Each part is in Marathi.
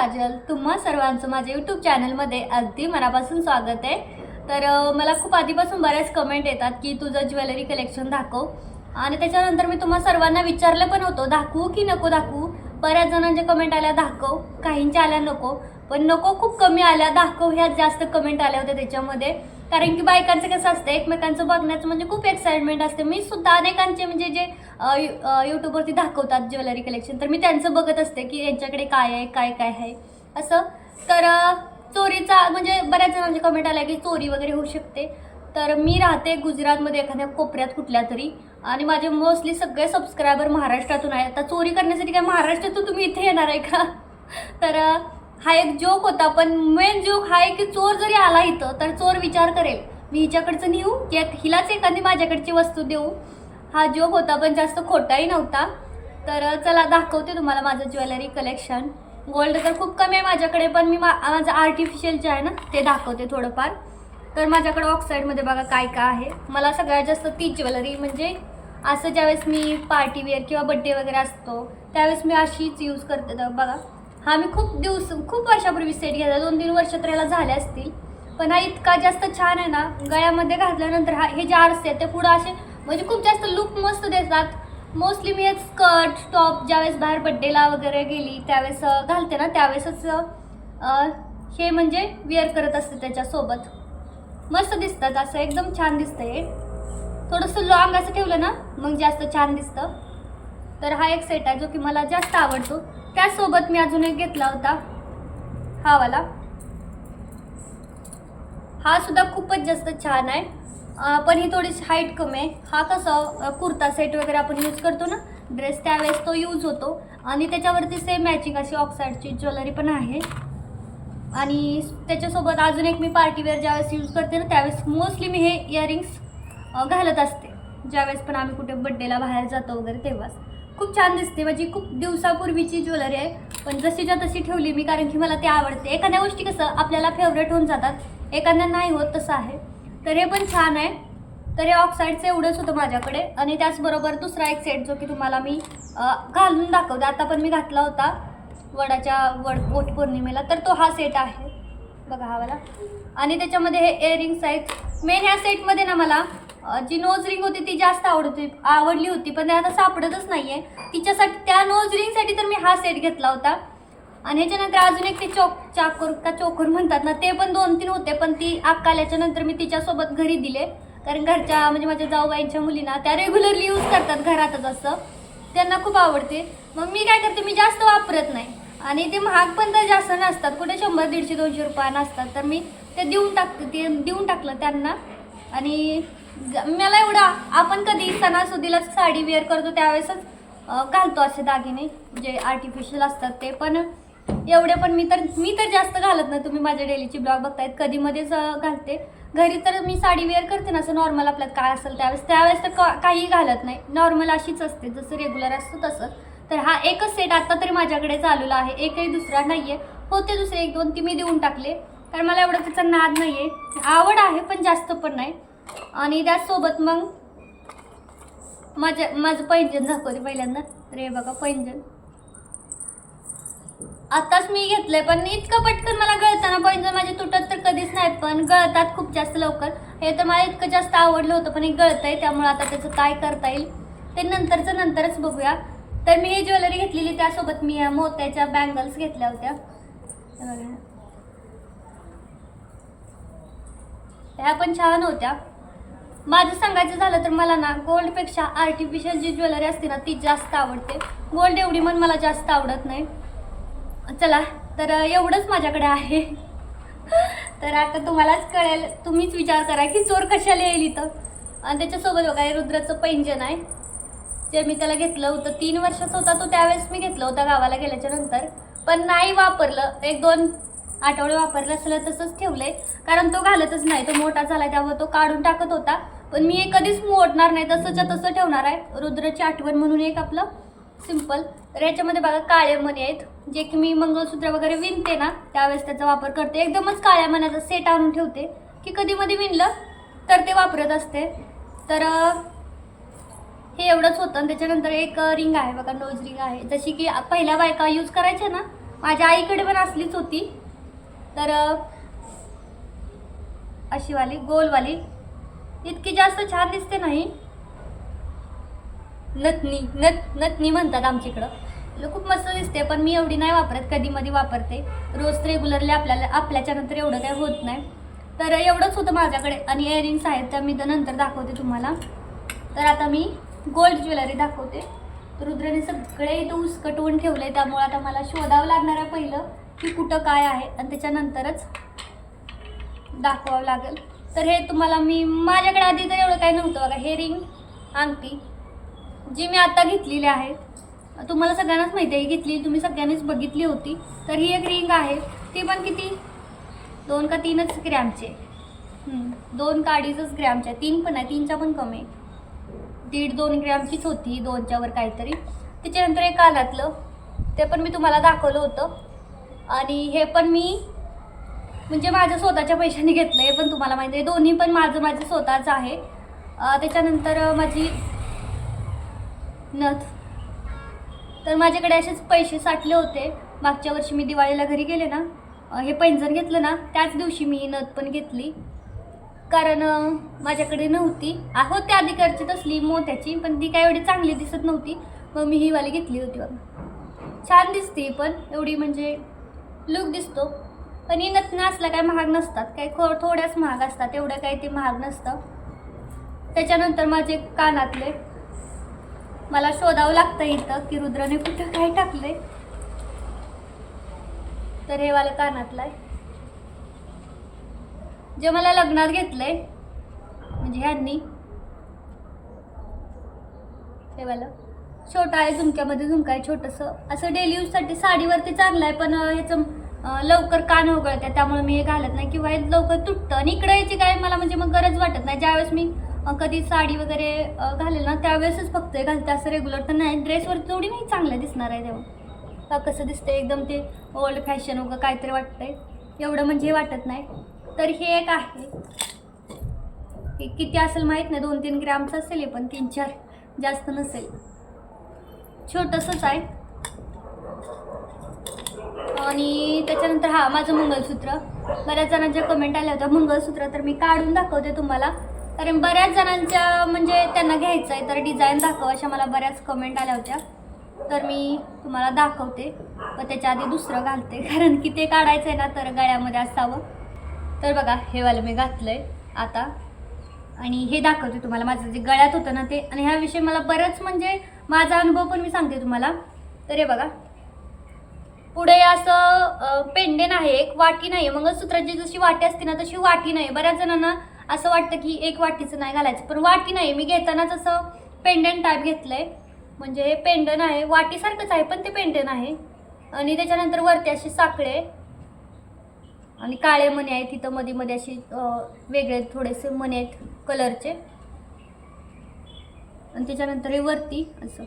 काजल तुम्हा सर्वांचं माझ्या यूट्यूब चॅनलमध्ये अगदी मनापासून स्वागत आहे. तर मला खूप आधीपासून बऱ्याच कमेंट येतात की तुझं ज्वेलरी कलेक्शन दाखव. आणि त्याच्यानंतर मी तुम्हा सर्वांना विचारलं पण होतं दाखवू की नको दाखवू? बऱ्याच जणांच्या कमेंट आल्या दाखव काहींच्या आल्या नको. पण नको खूप कमी आल्या. दाखव ह्यात जास्त कमेंट आल्या होत्या त्याच्यामध्ये. कारण की बायकांचं कसं असतं एकमेकांचं बघण्याचं म्हणजे खूप एक्साइटमेंट असते. मी सुद्धा अनेकांचे म्हणजे जे यूट्यूबवरती दाखवतात ज्वेलरी कलेक्शन तर मी त्यांचं बघत असते की यांच्याकडे काय आहे काय काय आहे. असं. तर चोरीचा म्हणजे बऱ्याच जणांचे कमेंट आल्या की चोरी वगैरे होऊ शकते. तर मी राहते गुजरातमध्ये एखाद्या कोपऱ्यात कुठल्या तरी. आणि माझे मोस्टली सगळे सबस्क्रायबर महाराष्ट्रातून आहेत. आता चोरी करण्यासाठी काय महाराष्ट्रातून तुम्ही इथे येणार आहे का? तर हा एक जोक होता पण मेन जोक हा आहे की चोर जरी आला इथं तर चोर विचार करेल मी हिच्याकडचं नेऊ? की हिलाच एखादी माझ्याकडची वस्तू देऊ? हा जोक होता पण जास्त खोटाही नव्हता. तर चला दाखवते तुम्हाला माझं ज्वेलरी कलेक्शन गोल्ड तर खूप कमी आहे माझ्याकडे पण मी मा माझं आर्टिफिशियल जे आहे ना ते दाखवते थोडंफार. तर माझ्याकडे ऑक्साईडमध्ये बघा काय काय आहे. मला सगळ्यात जास्त ती ज्वेलरी म्हणजे असं ज्यावेळेस मी पार्टी वेअर किंवा बड्डे वगैरे असतो त्यावेळेस मी अशीच यूज करते. तर बघा हा मी खूप दिवस खूप वर्षापूर्वी सेट घेतला. दोन तीन वर्ष तर याला झाले असतील. पण हा इतका जास्त छान आहे ना गळ्यामध्ये घातल्यानंतर हा हे जे आरसे आहेत ते पुढं असे म्हणजे खूप जास्त लुक मस्त देतात. मोस्टली मी हे स्कर्ट टॉप ज्यावेळेस बाहेर बड्डेला वगैरे गेली त्यावेळेस घालते ना त्यावेळेसच हे म्हणजे वेअर करत असते त्याच्यासोबत. मस्त दिसतात असं एकदम छान दिसतं हे. थोडंसं लॉंग असं ठेवलं ना मग जास्त छान दिसतं. तर हा एक सेट आहे जो की मला जास्त आवडतो. त्याचसोबत मी अजून एक घेतला होता. हा वाला. हा सुद्धा खूपच जास्त छान आहे. पण ही थोडीशी हाईट कमी आहे. हा कसं कुर्ता सेट वगैरे आपण यूज करतो ना ड्रेस त्यावेळेस तो यूज होतो. आणि त्याच्यावरती सेम मॅचिंग अशी ऑक्साईडची ज्वेलरी पण आहे. आणि त्याच्यासोबत अजून एक मी पार्टीवेअर ज्यावेळेस यूज करते ना त्यावेळेस मोस्टली मी हे इयरिंग्स घालत असते. ज्यावेळेस पण आम्ही कुठे बड्डेला बाहेर जातो वगैरे तेव्हाच. खूप छान दिसते. माझी खूप दिवसापूर्वीची ज्वेलरी आहे. पण जशीच्या तशी ठेवली मी कारण की मला ते आवडते. एखाद्या गोष्टी कसं आपल्याला फेवरेट होऊन जातात. एखाद्या नाही होत तसं आहे. तर हे पण छान आहे. तर हे ऑक्साईडचं एवढंच होतं माझ्याकडे. आणि त्याचबरोबर दुसरा एक सेट जो की तुम्हाला मी घालून दाखवते. आता पण मी घातला होता वडाच्या वड वट पौर्णिमेला. तर तो हा सेट आहे. बघा हा वाला. आणि त्याच्यामध्ये हे इयरिंग्स आहेत. मेन ह्या सेटमध्ये ना मला जी नोज रिंग होती ती जास्त आवडती आवडली होती पण ते आता सापडतच नाही आहे तिच्यासाठी त्या नोज रिंगसाठी तर मी हा सेट घेतला होता. आणि ह्याच्यानंतर अजून एक ते चोक चाकोर का चोकोर म्हणतात ना ते पण दोन तीन होते पण ती अक्क आल्याच्यानंतर मी तिच्यासोबत घरी दिले. कारण घरच्या म्हणजे माझ्या जाऊबाईंच्या मुलींना त्या रेग्युलरली यूज करतात घरातच असं. त्यांना खूप आवडते. मग मी काय करते मी जास्त वापरत नाही. आणि ते महाग पण तर जास्त नसतात. कुठे शंभर दीडशे दोनशे रुपया नसतात. तर मी ते देऊन टाकते ते देऊन टाकलं त्यांना. आणि मला एवढा आपण कधी सणासुदीला साडी वेअर करतो त्यावेळेसच घालतो असे दागिने जे आर्टिफिशियल असतात ते. पण एवढे पण मी तर मी तर जास्त घालत नाही. तुम्ही माझ्या डेलीची ब्लॉग बघतायत. कधी मध्येच घालते. घरी तर मी साडी वेअर करते ना असं नॉर्मल आपल्यात काय असेल त्यावेळेस. त्यावेळेस तर काही घालत नाही. नॉर्मल अशीच असते. जसं रेग्युलर असतं तसं तर हा एकच सेट आता तरी माझ्याकडे चालूला आहे. एकही दुसरा नाही आहे होते दुसरे एक दोन ती मी देऊन टाकले. कारण मला एवढं त्याचा नाद नाही आहे आवड आहे पण जास्त पण नाही. आणि त्याचसोबत मग माझ्या माझं पैंजन दाखवते पहिल्यांदा. तर हे बघा पैंजन आताच मी घेतलंय पण इतकं पटकन मला गळताना पैंजण माझे तुटत तर कधीच नाहीत पण गळतात खूप जास्त लवकर. हे तर मला इतकं जास्त आवडलं होतं पण हे गळतंय त्यामुळे आता त्याचं काय करता येईल ते नंतरचं नंतरच बघूया. तर मी ही ज्वेलरी घेतलेली त्यासोबत मी या मोत्याच्या बँगल्स घेतल्या होत्या. ह्या पण छान होत्या. माझं सांगायचं झालं तर मला ना गोल्डपेक्षा आर्टिफिशियल जी ज्वेलरी असते ना ती जास्त आवडते. गोल्ड एवढी मन मला जास्त आवडत नाही. चला तर एवढंच माझ्याकडे आहे. तर आता तुम्हालाच कळेल तुम्हीच विचार करा की चोर कशाला येईल इथं. आणि त्याच्यासोबत बघा हे रुद्राचं पैंजन आहे. जे मी त्याला घेतलं होतं तीन वर्षाचा होता तो त्यावेळेस मी घेतलं होतं गावाला गेल्याच्यानंतर. पण नाही वापरलं. एक दोन आठवडे वापरलं असलं तसंच ठेवलंय. कारण तो घालतच नाही. तो मोठा झाला त्यामुळे तो काढून टाकत होता. पण मी हे कधीच मोडणार नाही. तसंच्या तसं ठेवणार आहे. रुद्राची आठवण म्हणून एक आपलं सिंपल तर याच्यामध्ये बघा काळे मणी आहेत. जे की मी मंगळसूत्र वगैरे विणते ना त्यावेळेस त्याचा वापर करते. एकदमच काळ्या मण्याचा सेट आणून ठेवते. की कधी मध्ये विणलं तर ते वापरत असते. तर हे एवढंच होतं. आणि त्याच्यानंतर एक रिंग आहे बघा नोज रिंग आहे. जशी की पहिल्या बायका यूज करायच्या ना माझ्या आईकडे पण असलीच होती. तर अशीवाली अशी वाली गोलवाली इतकी जास्त छान दिसते नाही. नथनी नथ नथनी म्हणतात आमच्या इकडं खूप मस्त दिसते पण मी एवढी नाही वापरत कधी मधी वापरते. रोज रेग्युलरली आपल्याला आपल्याच्या नंतर एवढं काही होत नाही. तर एवढंच होतं माझ्याकडे आणि इयरिंग्स आहेत त्या मी तर नंतर दाखवते तुम्हाला. तर आता मी गोल्ड ज्वेलरी दाखवते. रुद्रने सगळे इथं उसकटवून ठेवलं आहे त्यामुळे आता मला शोधावं लागणार आहे पहिलं. की कुठं काय आहे आणि त्याच्यानंतरच दाखवावं लागेल. तर हे तुम्हाला मी माझ्याकडे आधी तर एवढं काही नव्हतं बघा. हे रिंग अंगठी जी मी आता घेतलेली आहे. तुम्हाला सगळ्यांनाच माहिती आहे घेतली तुम्ही सगळ्यांनीच बघितली होती. तर ही एक रिंग आहे. ती पण किती? दोन का तीनच ग्रॅमचे दोन का अडीचच ग्रॅमच्या तीन पण आहे तीनच्या पण कमी आहे. दीड दोन ग्रॅमचीच होती दोनच्यावर काहीतरी. त्याच्यानंतर एक कानातलं ते पण मी तुम्हाला दाखवलं होतं. आणि हे पण मी म्हणजे माझ्या स्वतःच्या पैशाने घेतलं आहे पण तुम्हाला माहिती आहे दोन्ही पण माझं माझं स्वतःचं आहे. त्याच्यानंतर माझी नथ. तर माझ्याकडे असेच पैसे साठले होते. मागच्या वर्षी मी दिवाळीला घरी गेले ना हे पैंजण घेतलं ना त्याच दिवशी मी ही नथ पण घेतली. कारण माझ्याकडे नव्हती. आहो त्या अधिकारची तसली मोत्याची पण ती काय एवढी चांगली दिसत नव्हती. मग मी ही वाली घेतली होती बघा. छान दिसते पण एवढी म्हणजे लुक दिसतो. पण ही नथनं काय महाग नसतात. काही खो थोड्याच महाग असतात. एवढं काही ते महाग नसतं. त्याच्यानंतर माझे कानातले मला शोधावं लागतं इथं की रुद्राने कुठं काय टाकले तर हे वाला कानातलं आहे. जे मला लग्नात घेतलंय म्हणजे ह्यांनी हे वाला छोटा आहे झुमक्यामध्ये झुमका आहे छोटंसं. असं डेली यूजसाठी साडीवरती चांगलं आहे पण ह्याचं लवकर कान उघडतात त्यामुळे मी हे घालत नाही. किंवा हे लवकर तुटतं. आणि इकडं याची काय मला म्हणजे मग गरज वाटत नाही. ज्यावेळेस मी कधी साडी वगैरे घालेल ना त्यावेळेसच फक्त हे घालते. असं रेग्युलर तर नाही. ड्रेसवर तेवढी नाही चांगलं दिसणार आहे तेव्हा. कसं दिसतं एकदम ते ओल्ड फॅशन वगैरे काहीतरी वाटतंय. एवढं म्हणजे हे वाटत नाही. तर हे एक आहे. किती असेल माहीत नाही. दोन तीन ग्रॅमचं असेल हे पण तीन चार जास्त नसेल. छोटंसंच आहे. आणि त्याच्यानंतर हा माझं मंगळसूत्र. बऱ्याच जणांच्या कमेंट आल्या होत्या मंगळसूत्र तर मी काढून दाखवते तुम्हाला. कारण बऱ्याच जणांच्या म्हणजे त्यांना घ्यायचं आहे तर डिझाईन दाखव अशा मला बऱ्याच कमेंट आल्या होत्या. तर मी तुम्हाला दाखवते व त्याच्या आधी दुसरं घालते कारण की ते काढायचं आहे ना तर गळ्यामध्ये असावं. तर बघा हे वालं मी घातलं आहे आता. आणि हे दाखवते तुम्हाला माझं जे गळ्यात होतं ना ते. आणि ह्याविषयी मला बरंच म्हणजे माझा अनुभव पण मी सांगते तुम्हाला. तर हे बघा पुढे असं पेंडेन आहे एक वाटी नाही आहे मंगळसूत्राची जशी वाटी असते ना तशी वाटी नाही बऱ्याच जणांना असं वाटतं की एक वाटीचं नाही घालायचं. पण वाटी नाही मी घेतानाच असं पेंडन टाईप घेतलं आहे म्हणजे हे पेंडन आहे. वाटीसारखंच आहे पण ते पेंडन आहे. आणि त्याच्यानंतर वरती असे साखळे. आणि काळे मणी आहेत. तिथं मध्ये मध्ये असे वेगळे थोडेसे मणी आहेत कलरचे आणि त्याच्यानंतर हे वरती असं.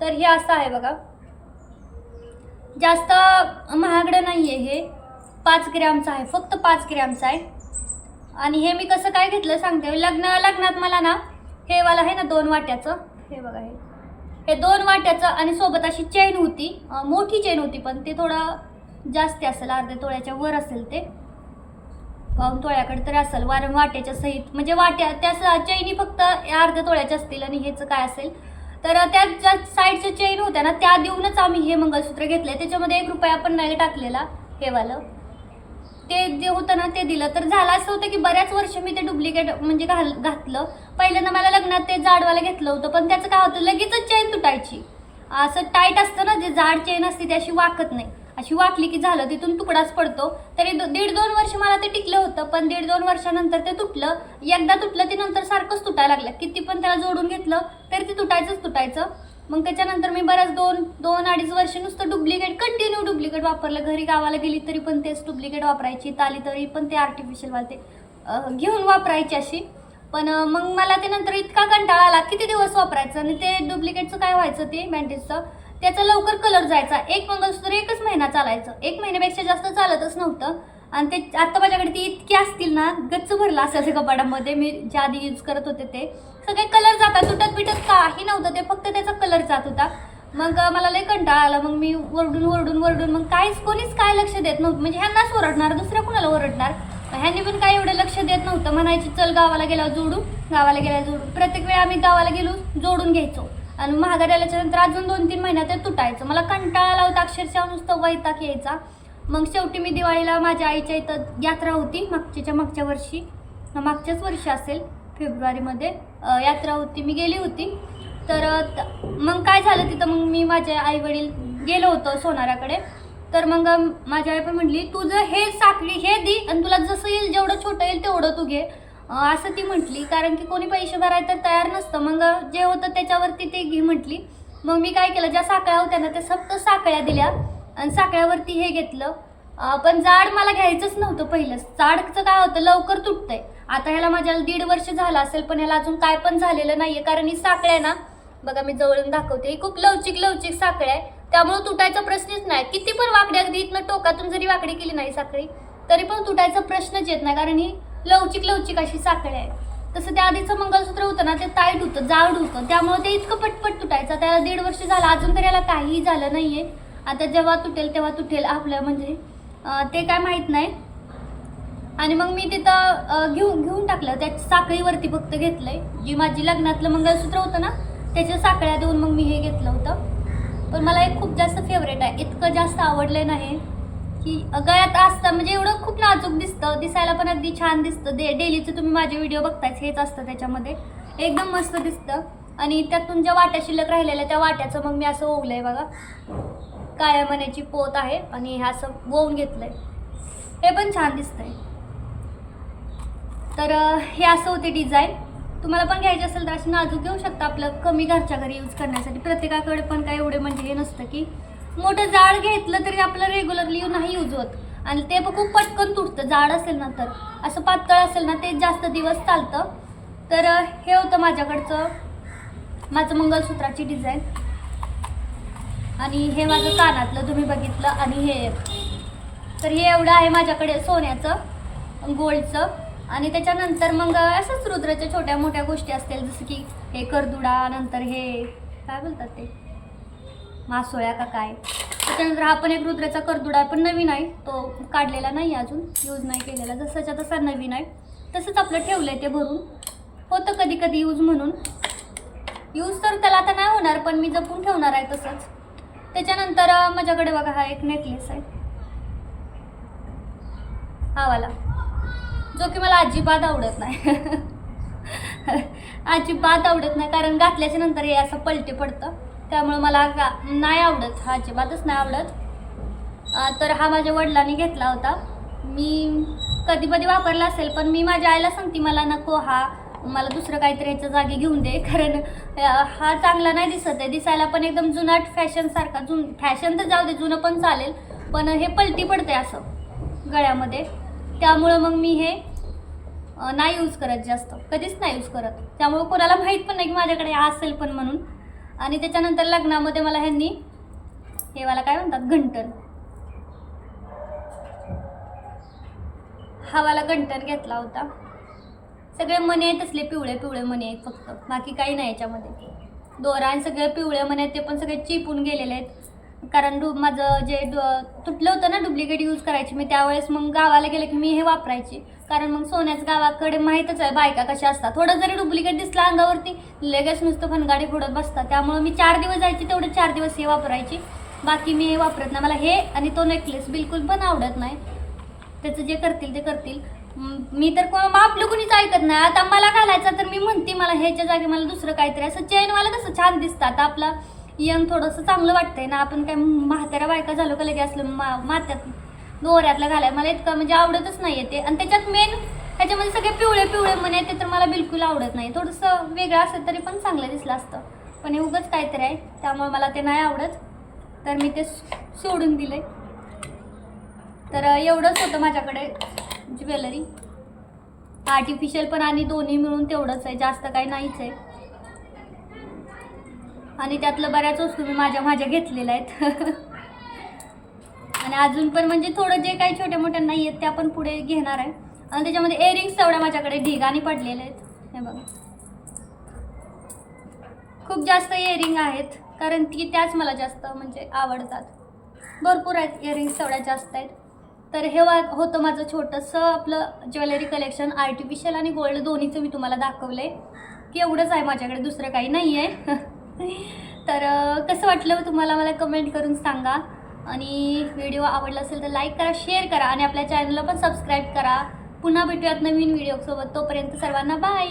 तर हे असं आहे बघा. जास्त महागडं नाही आहे हे. पाच ग्रॅमचं आहे. फक्त पाच ग्रॅमचं आहे. आणि हे मी कसं काय घेतलं सांगते. लग्न लग्नात मला ना हे वाला आहे ना दोन वाट्याचं. हे बघा हे. हे दोन वाट्याचं आणि सोबत अशी चेन होती. मोठी चेन होती पण ते थोडं जास्त असेल अर्ध्या तोळ्याच्या वर असेल ते. पाऊन तोळ्याकडे तरी असेल. वारं वाट्याच्या सहित. म्हणजे वाट्या त्या स- चैनी फक्त अर्ध्या तोळ्याच्या असतील आणि ह्याचं काय असेल? तर त्या ज्या साईडच्या चेन होत्या ना त्या देऊनच आम्ही हे मंगळसूत्र घेतलंय. त्याच्यामध्ये एक रुपया पण नाही टाकलेला हे वालं. ते जे होतं ना ते दिलं. तर झालं असं होतं की बऱ्याच वर्ष मी ते डुप्लिकेट म्हणजे घाल घातलं. पहिल्यांदा मला लग्नात ते जाडवाला घेतलं होतं पण त्याचं काय होतं लगेचच चेन तुटायची. असं टाईट असतं ना जे जाड चेन असते ती अशी वाकत नाही. अशी वाकली की झालं तिथून तुकडाच पडतो. तरी दो- दीड दोन वर्ष मला ते टिकलं होतं पण दीड दोन वर्षानंतर ते तुटलं. एकदा तुटलं ते नंतर सारखंच तुटायला लागलं. किती पण त्याला जोडून घेतलं तरी ते तुटायचंच तुटायचं. मग त्याच्यानंतर मी बऱ्याच दोन दोन अडीच वर्ष नुसतं डुप्लिकेट कंटिन्यू डुप्लिकेट वापरलं. घरी गावाला गेली तरी पण तेच डुप्लिकेट वापरायची ताली तरी पण ते आर्टिफिशियल वालते घेऊन वापरायची अशी. पण मग मला ते नंतर इतका कंटाळा आला किती दिवस वापरायचं? आणि ते डुप्लिकेटचं काय व्हायचं ते बँडेजचं त्याचा लवकर कलर जायचा. एक मंगळसूत्र एकच महिना चालायचं. एक महिन्यापेक्षा जास्त चालतच नव्हतं. आणि ते आत्ता माझ्याकडे ती इतकी असतील ना गच्च भरला असायचं कपाडामध्ये मी ज्या आधी यूज करत होते ते. सगळे कलर जातात तुटत बिटत काही नव्हतं. ते फक्त त्याचा कलर जात होता. मग मला लय कंटाळा आला. मग मी वरडून वरडून वरडून मग काहीच कोणीच काय लक्ष देत नव्हतं. म्हणजे ह्यांनाच ओरडणार दुसऱ्या कुणाला ओरडणार? ह्यांनी पण काय एवढं लक्ष देत नव्हतं. म्हणायची चल गावाला गेल्यावर जोडू. गावाला गेल्यावर जोडू. प्रत्येक वेळा आम्ही गावाला गेलो जोडून घ्यायचो. आणि महागारी आल्याच्यानंतर अजून दोन तीन महिन्यात ते तुटायचं. मला कंटाळा आला होता अक्षरशः नुसतं वैताग यायचा. मग शेवटी मी दिवाळीला माझ्या आईच्या इथं यात्रा होती मागच्याच्या मागच्या वर्षी. मागच्याच वर्षी असेल फेब्रुवारीमध्ये यात्रा होती मी गेली होती. तर मग काय झालं तिथं? मग मी माझ्या आई वडील गेलो होतो सोनाराकडे. तर मग माझ्या माझी आई पण म्हटली तुझं हे साखळी हे दे आणि तुला जसं येईल जेवढं छोटं येईल तेवढं तू घे. असं ती म्हटली कारण की कोणी पैसे भरायला तर तयार नसतं. मग जे होतं त्याच्यावरती ते घे म्हटली. मग मी काय केलं ज्या साखळ्या होत्या ना त्या फक्त साखळ्या दिल्या आणि साखळ्यावरती हे घेतलं. पण जाड मला घ्यायचंच नव्हतं पहिलंच. जाडचं काय होतं लवकर तुटतंय. आता ह्याला माझ्याला दीड वर्ष झालं असेल पण ह्याला अजून काय पण झालेलं नाहीये कारण ही साखळ्या ना बघा मी जवळून दाखवते ही खूप लवचिक लवचिक साखळ्या आहे. त्यामुळे तुटायचा प्रश्नच नाही. किती पण वाकडी अगदी इथनं टोकातून जरी वाकडी केली नाही साखळी तरी पण तुटायचा प्रश्नच येत नाही कारण ही लवचिक लवचिक अशी साखळी आहे तसं त्या आधीचं मंगळसूत्र होतं ना ते टाईट होतं जाड होतं. त्यामुळे ते इतकं पटपट तुटायचं. त्याला दीड वर्ष झालं अजून तरी याला काहीही झालं नाही आहे आता जेव्हा तुटेल तेव्हा तुटेल आपलं म्हणजे. ते काय माहीत नाही. आणि मग मी तिथं घेऊन घेऊन टाकलं. त्या साखळीवरती फक्त घेतलंय. जी माझी लग्नातलं मंगळसूत्र होतं ना त्याच्या साखळ्या देऊन मग मी हे घेतलं होतं. पण मला एक खूप जास्त फेवरेट आहे. इतकं जास्त आवडलं नाही की गळ्यात असतं म्हणजे एवढं खूप नाजूक दिसतं दिसायला पण अगदी छान दिसतं. दे डेलीचं तुम्ही माझे व्हिडिओ बघतायच हेच असतं त्याच्यामध्ये. एकदम मस्त दिसतं. आणि त्यातून ज्या वाट्या शिल्लक राहिलेल्या त्या वाट्याचं मग मी असं ओवलंय बघा. काळ्या मण्याची पोत आहे आणि हे असं वळून घेतलंय. हे पण छान दिसतंय. तर हे असं होते डिझाईन तुम्हाला पण घ्यायचे असेल तर असं नाजूक घेऊ शकता. आपलं कमी घरच्या घरी यूज करण्यासाठी. प्रत्येकाकडे पण काय एवढे म्हणजे हे नसतं की मोठं जाड घेतलं तरी आपलं रेग्युलरली नाही यूज होत. आणि ते पण खूप पटकन तुटतं जाड असेल ना तर. असं पातळ असेल ना ते जास्त दिवस चालतं. तर हे होतं माझ्याकडचं माझं मंगलसूत्राची डिझाईन आणि हे माझं कानातलं तुम्ही बघितलं. आणि हे तर हे एवढं आहे माझ्याकडे सोन्याचं गोल्डचं. आणि त्याच्यानंतर मग असंच रुद्राच्या छोट्या मोठ्या गोष्टी असतील जसं की हे करदुडा नंतर हे काय बोलतात ते? मासोळ्या का काय? त्याच्यानंतर हा पण एक रुद्राचा करदुडा आहे पण नवीन आहे. तो काढलेला नाही अजून यूज नाही केलेला. जसाच्या तसा नवीन आहे. तसंच आपलं ठेवलं आहे ते भरून. होतं कधी कधी यूज म्हणून. यूज तर त्याला आता नाही होणार पण मी जपून ठेवणार आहे तसंच. त्याच्यानंतर माझ्याकडे बघा हा एक नेकलेस आहे. हा वाला जो की मला अजिबात आवडत नाही. अजिबात आवडत नाही कारण घातल्याच्या नंतर हे असं पलटे पडतं. त्यामुळं मला नाही आवडत हा अजिबातच नाही आवडत. तर हा माझ्या वडिलांनी घेतला होता. मी कधी कधी वापरला असेल पण मी माझ्या आईला सांगते मला नको हा मला दुसरं काहीतरी ह्याच्या जागी घेऊन दे. कारण हा चांगला नाही दिसत आहे. दिसायला पण एकदम जुनाट फॅशनसारखा जुन फॅशन तर जाऊ दे जुनं पण चालेल पण हे पलटी पडते असं गळ्यामध्ये. त्यामुळं मग मी हे नाही यूज करत जास्त. कधीच नाही यूज करत. त्यामुळं कोणाला माहीत पण नाही की माझ्याकडे असेल पण म्हणून. आणि त्याच्यानंतर लग्नामध्ये मला ह्यांनी हे मला काय म्हणतात घंटन हा मला घंटन घेतला होता. सगळे मणी आहेत असले पिवळे पिवळे मणी आहेत फक्त. बाकी काही नाही याच्यामध्ये. दोरा आणि सगळे पिवळे मणी आहेत ते पण सगळे चिपून गेलेले आहेत. कारण डु माझं जे डु तुटलं होतं ना डुप्लिकेट यूज करायची मी त्यावेळेस मग गावाला गेले की मी हे वापरायची. कारण मग सोन्याच गावाकडे माहीतच आहे बायका कशा असतात. थोडं जरी डुप्लिकेट दिसलं अंगावरती लगेच नुसतं फनगाडी फोडत बसतात. त्यामुळं मी चार दिवस जायची तेवढे चार दिवस हे वापरायची. बाकी मी हे वापरत नाही. मला हे आणि तो नेकलेस बिलकुल पण आवडत नाही. त्याचं जे करतील ते करतील. मी तर कोण मग आपलं कुणीच ऐकत नाही. आता मला घालायचा तर मी म्हणते मला ह्याच्या जागी मला दुसरं काहीतरी असं चेनवाला कसं छान दिसतात आता आपला यंग थोडंसं चांगलं वाटतंय ना आपण काय म्हाताऱ्या बायका झालो का लगे असलं मा मात्यात दोऱ्यातला घालाय. मला इतकं म्हणजे आवडतच नाही ते. आणि त्याच्यात मेन ह्याच्यामध्ये सगळे पिवळे पिवळे म्हणे ते तर मला बिलकुल आवडत नाही. थोडंसं वेगळं असेल तरी पण चांगलं दिसलं असतं. पण हे उगंच काहीतरी आहे. त्यामुळे मला ते नाही आवडत. तर मी ते सोडून दिले तर एवढंच होतं माझ्याकडे ज्वेलरी. आर्टिफिशियल पण आणि दोन्ही मिळून तेवढंच आहे. जास्त काही नाहीच आहे. आणि त्यातलं बऱ्याच वस्तू मी माझ्या माझ्या घेतलेल्या आहेत. आणि अजून पण म्हणजे थोडं जे काही छोट्या मोठ्या नाही आहेत त्या पण पुढे घेणार आहे. आणि त्याच्यामध्ये एअरिंग्स तेवढ्या माझ्याकडे ढिगाणी पडलेले आहेत. हे बघा. खूप जास्त इयरिंग आहेत कारण ती त्याच मला जास्त म्हणजे आवडतात. भरपूर आहेत इयरिंग्स तेवढ्या जास्त आहेत. तर हे वा होतं माझं छोटंसं आपलं ज्वेलरी कलेक्शन आर्टिफिशियल आणि गोल्ड दोन्हीचं मी तुम्हाला दाखवलं आहे की एवढंच आहे माझ्याकडे दुसरं काही नाही आहे तर कसं वाटलं तुम्हाला मला कमेंट करून सांगा. आणि व्हिडिओ आवडला असेल तर लाईक करा शेअर करा आणि आपल्या चॅनलला पण सबस्क्राईब करा. पुन्हा भेटूयात नवीन व्हिडिओसोबत तोपर्यंत सर्वांना बाय